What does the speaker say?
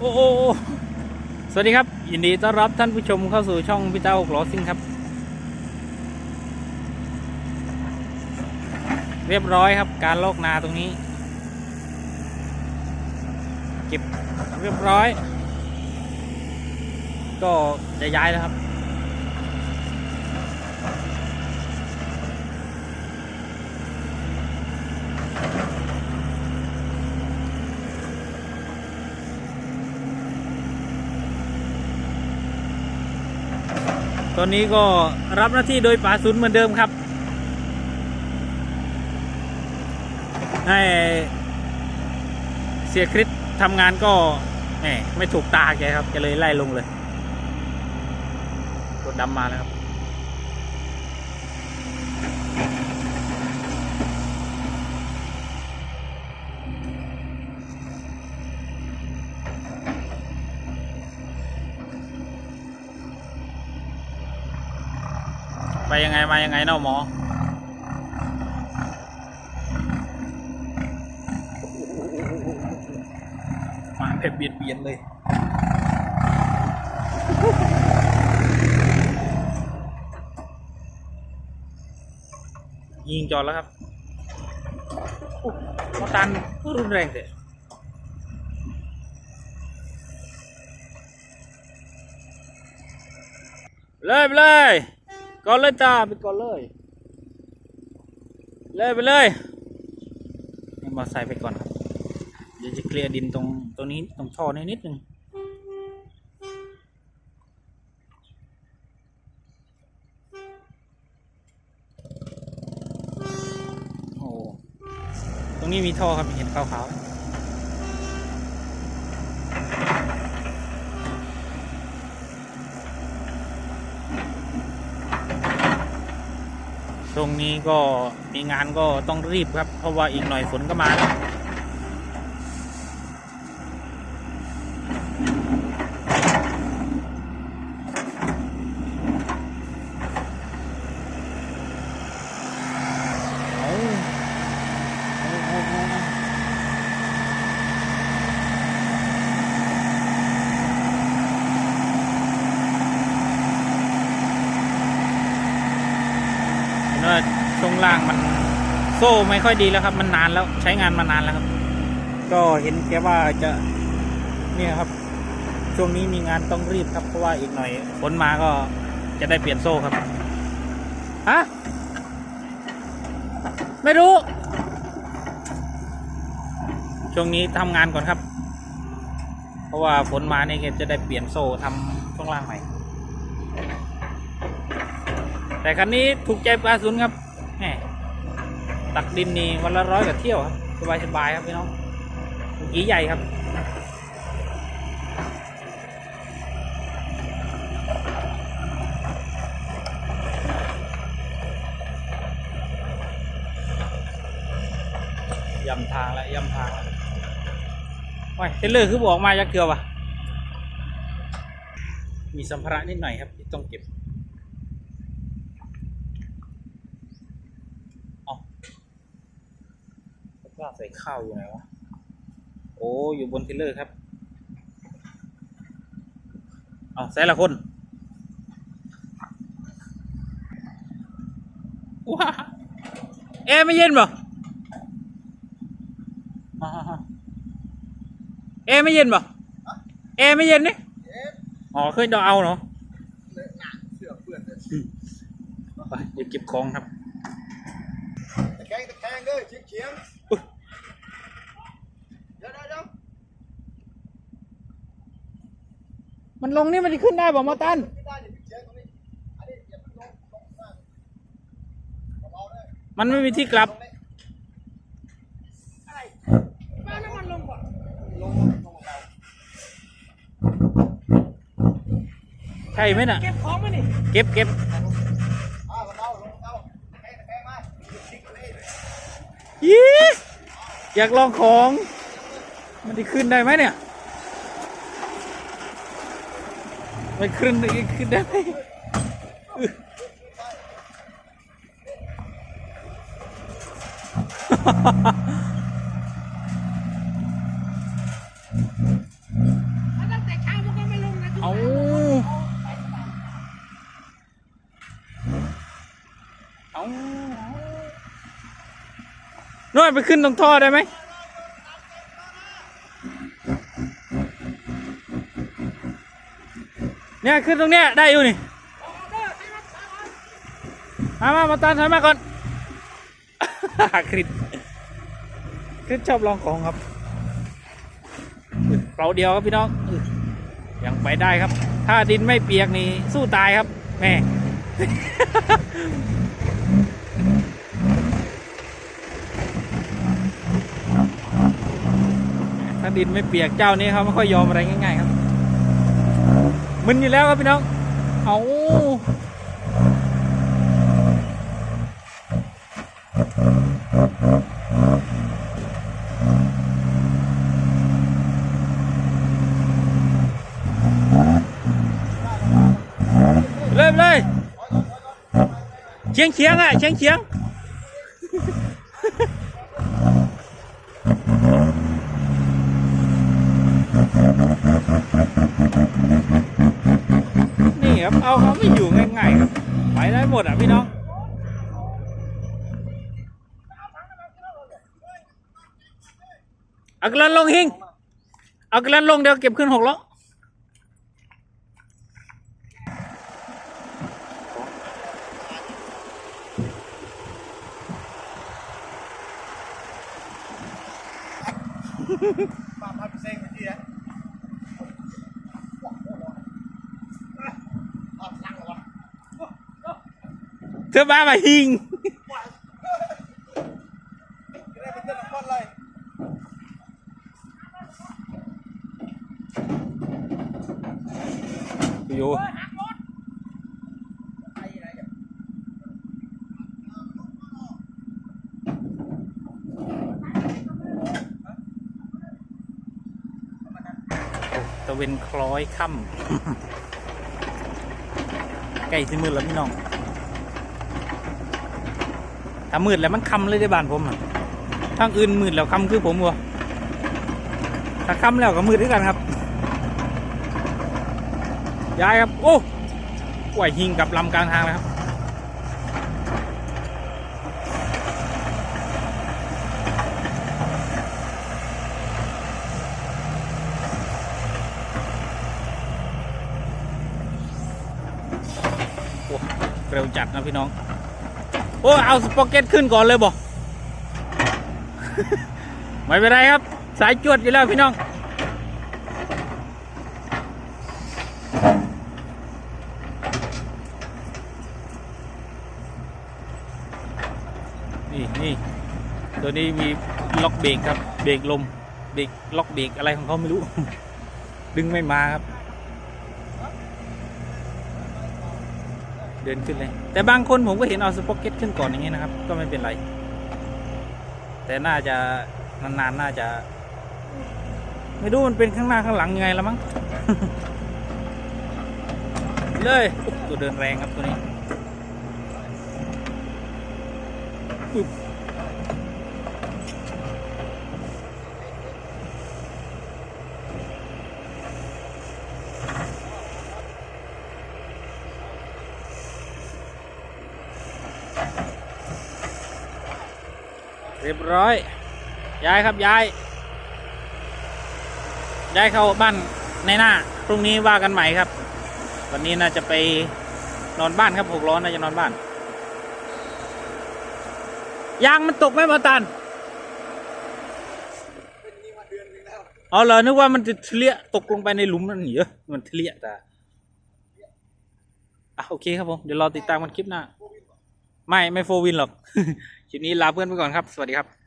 โอ้โอ้โอ้สวัสดีครับ ยินดีต้อนรับท่านผู้ชมเข้าสู่ช่องพี่เต้าหกล้อซิ่งครับ เรียบร้อยครับการลอกนาตรงนี้ เก็บเรียบร้อย ก็จะย้ายแล้วครับ อนนี้ก็รับหน้าที่โดยป่าศูนย์เหมือนเดิมครับ ให้เสียคริสทำงานก็แหมไม่ถูกตาแกครับแกเลยไล่ลงเลยรถดำมาแล้วครับ ไปยังไงมายังไงเนาะหมอ มาแบบเบียดเบียนเลยยิงจอดแล้วครับโอ้มาตันรุนแรงเถอะเลยไปเลย ก่อนเลยจ้าไปก่อนเลย เลยไปเลยให้มอไซค์ไปก่อนครับเดี๋ยวจะเคลียร์ดินตรงตรงนี้ตรงท่อนี้นิดนึงโอ้ตรงนี้มีท่อครับเห็นขาวๆ ตรงนี้ก็มีงานก็ต้องรีบครับ เพราะว่าอีกหน่อยฝนก็มาแล้ว เอาเอาเอาเอาเอาเห็นว่าช่วงล่างมัน โซ่ไม่ค่อยดีแล้วครับ มันนานแล้วใช้งานมานานแล้วครับ ก็เห็นแกว่าจะเนี่ยครับ ช่วงนี้มีงานต้องรีบครับ เพราะว่าอีกหน่อยฝนมาก็จะได้เปลี่ยนโซ่ครับฮะไม่รู้ ช่วงนี้ทำงานก่อนครับ เพราะว่าฝนมาเนี่ยแกจะได้เปลี่ยนโซ่ทำช่วงล่างใหม่ แต่คันนี้ถูกใจปลาซุนครับ ตักดินนี่วันละร้อยกับเที่ยวครับสบายสบายๆครับพี่น้องกี่ใหญ่ครับย่ำทางแล้วย่ำทางแล้วว้ยเทเลอร์คือบอกมาจากเกลือวะมีสัมภาระนิดหน่อยครับที่ต้องเก็บเอาตะกร้า ใส่ข้าวอยู่ไหนวะ โอ้ อยู่บนเทเลอร์ครับ เอาใส่ละคนว้าเอ๊ะไม่เย็นบ่อ่าฮะเอไม่เย็นป่ะเอไม่เย็นนี่อ๋อเคยดอเอาเนาะเลอะหนักเสื้อเปื้อนเลยไปเดี๋ยวเก็บของครับ ตะแคงตะแคงเด้อเฉียงเฉียง อุ๊ย เดี๋ยวเดี๋ยวเดี๋ยว มันลงนี่มันจะขึ้นได้ป่ะมอตันไม่ได้อย่าเฉียงตรงนี้อันนี้อย่าเพิ่งลงลงข้างล่างเบาๆเลยมันไม่มีที่กลับตรงนี้อะไรบ้านน้ำมันลงก่อนลงลงลงเบาใช่ไหมน่ะ เก็บของมานี่เก็บเก็บๆอ่าเบาๆลงเบาตะแคงตะแคงมาชิก ไม่ขึ้นอีกขึ้นได้ไหมตั้งแต่เช้ามันก็ไม่ลงนะทุกเอาเอาน้อยไปขึ้นตรงท่อได้ไหม เนี่ยขึ้นตรงเนี้ยได้อยู่นี่มามามาตานถอยมาก่อนคริสคริสชอบลองของครับเราเดียวครับพี่น้องยังไปได้ครับ ถ้าดินไม่เปียกนี่สู้ตายครับแม่ถ้าดินไม่เปียกเจ้านี้เขาไม่ค่อยยอมอะไรง่ายๆครับ มึนอยู่แล้วครับพี่น้อง เอาเลยเลยเชียงเชียงอะเชียงเชียง นี่ครับเอาเขาไม่อยู่ง่ายๆครับไปได้หมดอะพี่น้องเอากระลันลงหิงเอากระลันลงเดี๋ยวเก็บขึ้นหกล้อป้าพัดเซ็งเมื่อกี้อะอ้าวสั่งเหรอวะ เธอบ้ามาหิงได้เป็นเจ้าหน้าที่เลยอยู่ไอ้ไหนเตะเวนคล้อยค่ำใกล้สิมืดแล้วพี่น้อง ถ้ามืดแล้วมันคำเลยได้บ้านผมอะทางอื่นมืดแล้วคำคือผมวะถ้าคำแล้วก็มืดด้วยกันครับย้ายครับโอ้กล้วยหิงกับลำกลางทางแล้วครับเร็วจัดนะพี่น้อง โอ้เอาสปอกเก็ตขึ้นก่อนเลยบอกไม่เป็นไรครับ สายจวดอยู่แล้วพี่น้องนี่นี่ตัวนี้มีล็อกเบรกครับเบรกลมเบรกล็อกเบรกอะไรของเขาไม่รู้ ดึงไม่มาครับ เดินขึ้นเลย แต่บางคนผมก็เห็นเอาสป็อกเก็ตขึ้นก่อนอย่างนี้นะครับ ก็ไม่เป็นไร แต่น่าจะนานๆน่าจะ ไม่รู้มันเป็นข้างหน้าข้างหลังยังไงละมั้งเลยโอ้ตัวเดินแรงครับตัวนี้ปึ๊บ เรียบร้อย ย้ายครับย้าย ย้ายเข้าบ้านในหน้า พรุ่งนี้ว่ากันใหม่ครับ วันนี้น่าจะไปนอนบ้านครับหกล้อน่าจะนอนบ้าน ยางมันตกไหมมาตันเป็นนี่มาเดือนหนึงแล้วอ๋อเหรอนึกว่ามันจะเทะตกลงไปในหลุมนั่นเหรอมันเทะแต่อะโอเคครับผม เดี๋ยวรอติดตามกันคลิปหน้า ไม่ ไม่โฟวินหรอก คลิปนี้ลาเพื่อนไปก่อนครับ สวัสดีครับ